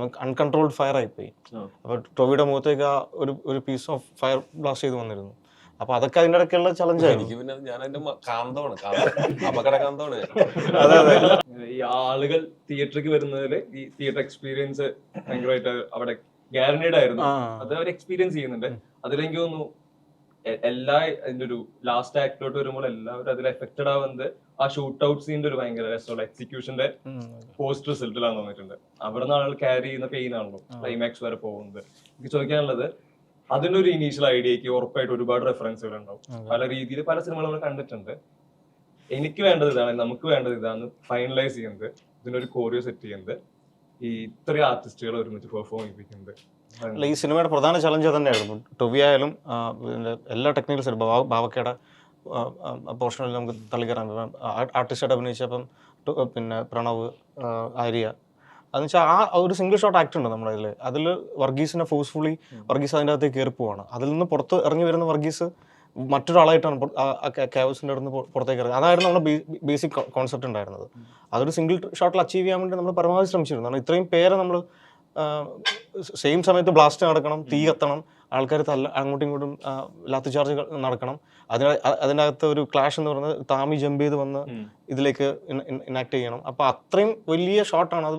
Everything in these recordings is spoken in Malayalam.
നമുക്ക് അൺകൺട്രോൾഡ് ഫയർ ആയിപ്പോയി. അപ്പോൾ ടോവിയുടെ മുഖത്തേക്ക് ആ ഒരു ഒരു പീസ് ഓഫ് ഫയർ ബ്ലാസ്റ്റ് ചെയ്ത് വന്നിരുന്നു. അപ്പൊ അതൊക്കെ അതിന്റെ ഇടയ്ക്കുള്ള ചലഞ്ച് എനിക്ക് പിന്നെ ഞാൻ അതിന്റെ കാന്തമാണ് കാന്തം. അപകട കാന്തമാണ്. അതെ അതെ. ഈ ആളുകൾ തിയേറ്ററിലേക്ക് വരുന്നതിൽ ഈ തിയേറ്റർ എക്സ്പീരിയൻസ് ഭയങ്കരമായിട്ട് അവിടെ ഗ്യാരണ്ടീഡ് ആയിരുന്നു. അത് അവർ എക്സ്പീരിയൻസ് ചെയ്യുന്നുണ്ട്. അതിലെനിക്ക് തോന്നുന്നു എല്ലാ അതിന്റെ ഒരു ലാസ്റ്റ് ആക്ടിലോട്ട് വരുമ്പോൾ എല്ലാവരും അതിൽ എഫക്റ്റഡ് ആവുന്നത് ആ ഷൂട്ട് ഔട്ട് സീന്റെ ഒരു ഭയങ്കര രസമുള്ള എക്സിക്യൂഷന്റെ. പോസ്റ്റ് റിസൾട്ടിലാണ് തോന്നിയിട്ടുണ്ട് അവിടെ നിന്ന് ആളുകൾ ക്യാരി ചെയ്യുന്ന പെയിൻ ആണല്ലോ ക്ലൈമാക്സ് വരെ പോകുന്നത്. എനിക്ക് ചോദിക്കാനുള്ളത് അതിനൊരു ഇനീഷ്യൽ ഐഡിയക്ക് ഉറപ്പായിട്ട് ഒരുപാട് റെഫറൻസുകൾ ഉണ്ടാവും. പല രീതിയിൽ പല സിനിമകൾ നമ്മൾ കണ്ടിട്ടുണ്ട്. എനിക്ക് വേണ്ടത് ഇതാണ് നമുക്ക് വേണ്ടത് ഇതാണ് ഫൈനലൈസ് ചെയ്യുന്നത് ഇതിനൊരു കോറിയോ സെറ്റ് ചെയ്യുന്നത്. ഈ ഇത്രയും ആർട്ടിസ്റ്റുകൾ ഒരുമിച്ച് പെർഫോം ചെയ്യിപ്പിക്കുന്നത് അല്ല ഈ സിനിമയുടെ പ്രധാന ചലഞ്ച് തന്നെയായിരുന്നു. ടൊവി ആയാലും പിന്നെ എല്ലാ ടെക്നിക്കൽസ് ഭാവക്കയുടെ പോർഷനിൽ നമുക്ക് തള്ളിക്കറാൻ ആർട്ടിസ്റ്റായിട്ട് അഭിനയിച്ചപ്പം പിന്നെ പ്രണവ് ആര്യ. അതെന്ന് വെച്ചാൽ ആ ഒരു സിംഗിൾ ഷോട്ട് ആക്ട് ഉണ്ട് നമ്മുടെ ഇതിൽ അതിൽ വർഗീസിനെ ഫോഴ്സ്ഫുള്ളി വർഗീസ് അതിന്റെ അകത്തേക്ക് കയറി പോവാണ്. അതിൽ നിന്ന് പുറത്ത് ഇറങ്ങി വരുന്ന വർഗീസ് മറ്റൊരാളായിട്ടാണ് ക്യാവസിന്റെ അടുത്ത് പുറത്തേക്ക് ഇറങ്ങുന്നത്. അതായിരുന്നു നമ്മുടെ ബേസിക് കോൺസെപ്റ്റ് ഉണ്ടായിരുന്നത്. അതൊരു സിംഗിൾ ഷോട്ടിൽ അച്ചീവ് ചെയ്യാൻ വേണ്ടി നമ്മൾ പരമാവധി ശ്രമിച്ചിരുന്നു. കാരണം ഇത്രയും പേരെ നമ്മൾ സെയിം സമയത്ത് ബ്ലാസ്റ്റ് നടക്കണം തീ കത്തണം ആൾക്കാർ തല്ല അങ്ങോട്ടും ഇങ്ങോട്ടും ലാത്തി ചാർജ് നടക്കണം. അതിന് അതിന്റെ അതിനകത്ത് ഒരു ക്ലാഷ് എന്ന് പറയുന്നത് താമി ജമ്പ് ചെയ്ത് വന്ന് ഇതിലേക്ക് ഇനാക്ട് ചെയ്യണം. അപ്പോൾ അത്രയും വലിയ ഷോട്ടാണ് അത്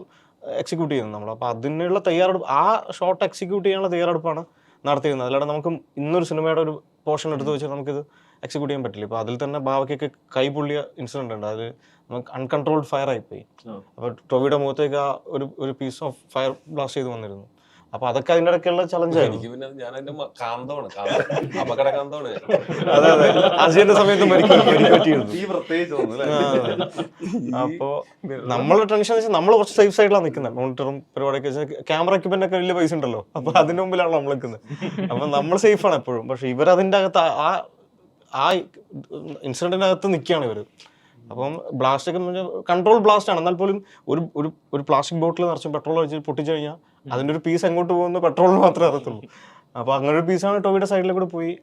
എക്സിക്യൂട്ട് ചെയ്യുന്നത് നമ്മൾ. അപ്പോൾ അതിനുള്ള തയ്യാറെടുപ്പ് ആ ഷോട്ട് എക്സിക്യൂട്ട് ചെയ്യാനുള്ള തയ്യാറെടുപ്പാണ് നടത്തിയിരുന്നത്. അല്ലാതെ നമുക്ക് ഇന്നൊരു സിനിമയുടെ ഒരു പോർഷൻ എടുത്ത് വെച്ചാൽ നമുക്കിത് എക്സിക്യൂട്ട് ചെയ്യാൻ പറ്റില്ല. ഇപ്പോൾ അതിൽ തന്നെ ബാവയ്ക്കൊക്കെ കൈ പൊള്ളിയ ഇൻസിഡന്റ് ഉണ്ട്. അത് നമുക്ക് അൺകൺട്രോൾഡ് ഫയർ ആയിപ്പോയി. അപ്പൊ അപ്പോൾ ടോവിയുടെ മുഖത്തേക്ക് ആ ഒരു ഒരു പീസ് ഓഫ് ഫയർ ബ്ലാസ്റ്റ് ചെയ്ത് വന്നിരുന്നു. അപ്പോൾ അതൊക്കെ അതിന്റെ ഇടയ്ക്കുള്ള ചലഞ്ച് എനിക്ക് പിന്നെ ഞാൻ അതിന്റെ കാന്തമാണ്. അപകട കാന്തമാണ്. അതെ അതെ. അജയന്റെ സമയത്ത് ഈ പ്രത്യേകിച്ച് അപ്പോ നമ്മളെ ടെൻഷൻ വെച്ചാൽ നമ്മൾ കുറച്ച് സേഫ് സൈഡിലാണ് നിൽക്കുന്നത് മോണിറ്ററും പരിപാടിയൊക്കെ വെച്ചാൽ ക്യാമറ എക്യുപ്മെന്റ് ഒക്കെ വലിയ പൈസ ഉണ്ടല്ലോ. അപ്പൊ അതിന്റെ മുമ്പിലാണ് നമ്മൾ നിൽക്കുന്നത് അപ്പൊ നമ്മൾ സേഫ് ആണ് എപ്പോഴും. പക്ഷെ ഇവർ അതിന്റെ അകത്ത് ആ- ആ ആ ഇൻസിഡന്റിനകത്ത് നിൽക്കുകയാണ് ഇവർ അപ്പം ബ്ലാസ്റ്റ് ഒക്കെ കൺട്രോൾ ബ്ലാസ്റ്റ് ആണ്. എന്നാൽ പോലും ഒരു ഒരു ഒരു പ്ലാസ്റ്റിക് ബോട്ടിൽ നിറച്ച് പെട്രോൾ ഒഴിച്ച് പൊട്ടിച്ചു കഴിഞ്ഞാൽ അതിന്റെ ഒരു പീസ് എങ്ങോട്ട് പോകുന്ന? പെട്രോളിന് മാത്രമേ അറിയത്തുള്ളൂ. അപ്പൊ അങ്ങനെ ഒരു പീസാണ് ടോവിയുടെ സൈഡിൽ കൂടെ പോയി.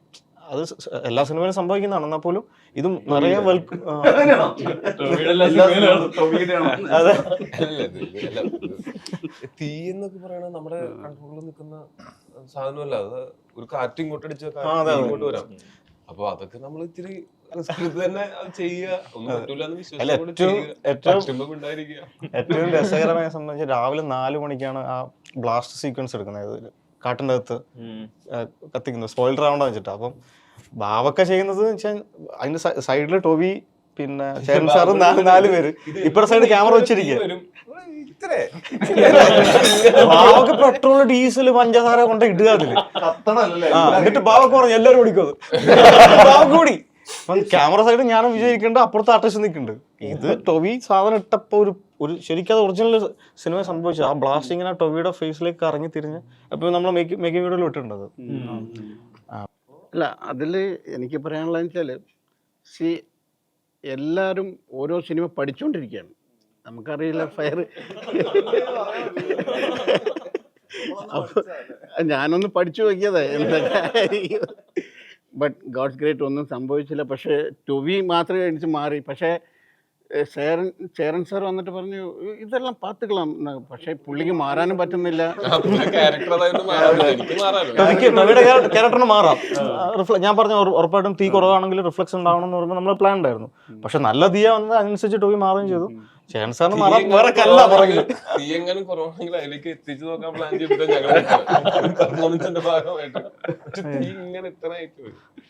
അത് എല്ലാ സിനിമയിലും സംഭവിക്കുന്നതാണ്. എന്നാൽ പോലും ഇതും നിറയെ വെൽക്കം അതെ. അല്ല, അല്ല, ഇത് തീ എന്നൊക്കെ പറയണത് നമ്മുടെ കൺട്രോളിൽ നിൽക്കുന്ന സാധനമല്ല. അത് ഒരു കാറ്റ് ഇങ്ങോട്ട് അടിച്ച ആ, അതെ, അതെ. ഇങ്ങോട്ട് വരാം. അപ്പൊ അതൊക്കെ നമ്മൾ ഇത്തിരി ഏറ്റവും രസകരമായ സംബന്ധിച്ച് രാവിലെ നാല് മണിക്കാണ് ആ ബ്ലാസ്റ്റ് സീക്വൻസ് എടുക്കുന്നത്. കാട്ടിന്റെ അകത്ത് കത്തിക്കുന്നത്. സ്പോയിലർ ആവണ്ട വെച്ചിട്ട്. അപ്പം ബാവൊക്കെ ചെയ്യുന്നത് വെച്ചാൽ അതിന്റെ സൈഡിൽ ടോബി പിന്നെ ചേരൻ സാറും നാല് നാല് പേര്. ഇപ്പുറത്തെ സൈഡ് ക്യാമറ വെച്ചിരിക്കുക ഇത്രേ. ബാവക്ക് പെട്രോൾ ഡീസൽ പഞ്ചസാര കൊണ്ട് ഇടുക അതിൽ. എന്നിട്ട് ബാവക്ക് പറഞ്ഞു എല്ലാവരും ഓടിക്കും. ബാവക്ക് കൂടി ക്യാമറ സൈഡ് ഞാൻ വിചാരിക്കേണ്ട അപ്പുറത്ത് ആർട്ടിസ്റ്റ് നിൽക്കുന്നുണ്ട്. ഇത് ടൊവി സാധനം ഇട്ടപ്പോ ഒരു ഒരു ശരിക്കും അത് ഒറിജിനൽ സിനിമ സംഭവിച്ചത് ആ ബ്ലാസ്റ്റ് ആ ടൊവിയുടെ ഫേസിലേക്ക് ഇറങ്ങി തിരിഞ്ഞ് അപ്പൊ നമ്മൾ മേക്കിംഗ് വീഡിയോയിൽ ഇട്ടിട്ടുണ്ട് അത്. അല്ല അതിൽ എനിക്ക് പറയാനുള്ളതെന്ന് വെച്ചാൽ സി എല്ലാവരും ഓരോ സിനിമ പഠിച്ചുകൊണ്ടിരിക്കുകയാണ് നമുക്കറിയില്ല ഫയർ അപ്പോൾ ഞാനൊന്ന് പഠിച്ചു നോക്കിയതാ എന്തൊക്കെ ബട്ട് ഗോഡ്സ് ഗ്രേറ്റ് ഒന്നും സംഭവിച്ചില്ല. പക്ഷേ ടൊവി മാത്രമേ എനിക്ക് മാറി. പക്ഷേ ചേരൻ ചേരൻ സാർ വന്നിട്ട് പറഞ്ഞു ഇതെല്ലാം പാത്തുകളാം പക്ഷെ പുള്ളിക്ക് മാറാനും പറ്റുന്നില്ല. ക്യാരക്ടറിന് മാറാം. ഞാൻ പറഞ്ഞ ഉറ- ഉറപ്പായിട്ടും തീ കുറവാണെങ്കിൽ റിഫ്ലക്ഷൻ ഉണ്ടാവണം എന്ന് പറയുമ്പോൾ നമ്മൾ പ്ലാൻ ഉണ്ടായിരുന്നു. പക്ഷെ നല്ല തീയ വന്നത് അതിനനുസരിച്ച് ടൊവി മാറുകയും ചെയ്തു. മാറാൻ വേറെ കല്ല പറയുന്നത് തീ എങ്ങനെ കുറവാണെങ്കിൽ അതിലേക്ക് എത്തിച്ചു നോക്കാൻ പ്ലാൻ ചെയ്തിട്ട് ഞങ്ങൾ പെർഫോമൻസിന്റെ ഭാഗമായിട്ട്. പക്ഷെ തീ ഇങ്ങനെ ഇത്ര ആയിട്ട്